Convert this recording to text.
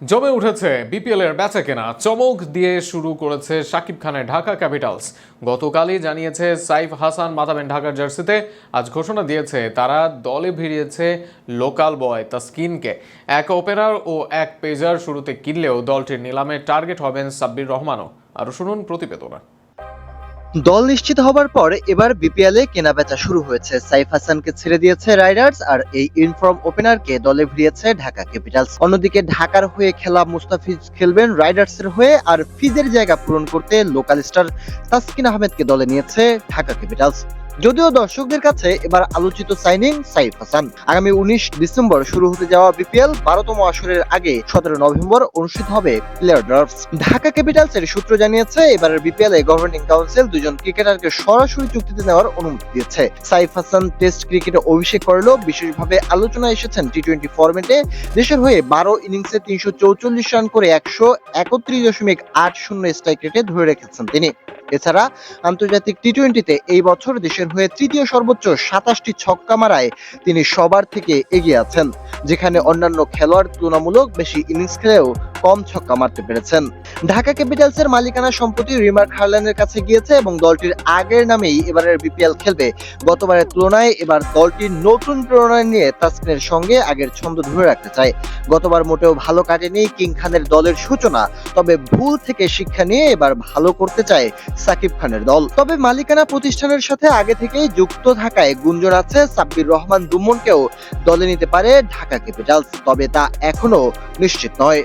জমে উঠেছে বিপিএল এর বেচা কেনা। চমক দিয়ে শুরু করেছে সাকিব খানের ঢাকা ক্যাপিটালস। গতকালই জানিয়েছে সাইফ হাসান মাতাবেন ঢাকার জার্সিতে। আজ ঘোষণা দিয়েছে তারা দলে ভিড়িয়েছে লোকাল বয় তাস্কিনকে। এক ওপেনার ও এক পেজার শুরুতে কিনলেও দলটির নিলামে টার্গেট হবেন সাব্বির রহমানও। আরও শুনুন প্রতিবেদনা। দল নিশ্চিত হবার পর এবার বিপিএল এ কেনাবেচা শুরু হয়েছে। সাইফ হাসানকে ছেড়ে দিয়েছে রাইডার্স আর এই ইনফর্ম ওপেনারকে দলে ভিড়িয়েছে ঢাকা ক্যাপিটালস। অন্যদিকে ঢাকার হয়ে খেলা মুস্তাফিজ খেলবেন রাইডার্সের হয়ে আর ফিজের জায়গা পূরণ করতে লোকাল স্টার তাসকিন আহমেদকে দলে নিয়েছে ঢাকা ক্যাপিটালস। যদিও দর্শকদের কাছে এবার আলোচিত সাইনিং সাইফ হাসান। আগামী উনিশ ডিসেম্বর শুরু হতে যাওয়া বিপিএল বারোতম আসরের আগে সতেরো নভেম্বর অনুষ্ঠিত হবে প্লেয়ার ড্রাফটস ঢাকা ক্যাপিটালস এর সূত্র জানিয়েছে, এবারের বিপিএল এ গভর্নিং কাউন্সিল দুজন ক্রিকেটারকে সরাসরি চুক্তিতে নেওয়ার অনুমতি দিয়েছে। সাইফ হাসান টেস্ট ক্রিকেটে অভিষেক করলেও বিশেষভাবে আলোচনায় এসেছেন টি টোয়েন্টি ফরম্যাটে দেশের হয়ে বারো ইনিংসে তিনশো চৌচল্লিশ রান করে একশো একত্রিশ দশমিক আট শূন্য স্ট্রাইক রেটে ধরে রেখেছেন তিনি। এছাড়া আন্তর্জাতিক টি টোয়েন্টিতে এই বছর দেশের হয়ে তৃতীয় সর্বোচ্চ সাতাশটি ছক্কা মারায় তিনি সবার থেকে এগিয়ে আছেন, যেখানে অন্যান্য খেলোয়াড় তুলনামূলক বেশি ইনিংস খেলেও কম ছক্কা মারতে পেরেছেন। ঢাকা ক্যাপিটালসের মালিকানা সম্প্রতি রিমার্ক হারল্যান্ডের কাছে গিয়েছে এবং দলটির আগের নামেই এবারের বিপিএল খেলবে। গতবারের তুলনায় এবার দলটির নতুন প্রেরণা নিয়ে তাসকিনের সঙ্গে আগের ছন্দ ধরে রাখতে চায়। গতবার মোটেও ভালো কাটেনি কিং খানের দলের সূচনা, তবে ভুল থেকে শিক্ষা নিয়ে এবার ভালো করতে চায় সাকিব খানের দল। তবে মালিকানা প্রতিষ্ঠানের সাথে আগে থেকেই যুক্ত থাকায় গুঞ্জন আছে সাব্বির রহমান দুমনকেও দলে নিতে পারে ঢাকা ক্যাপিটালস, তবে তা এখনও নিশ্চিত নয়।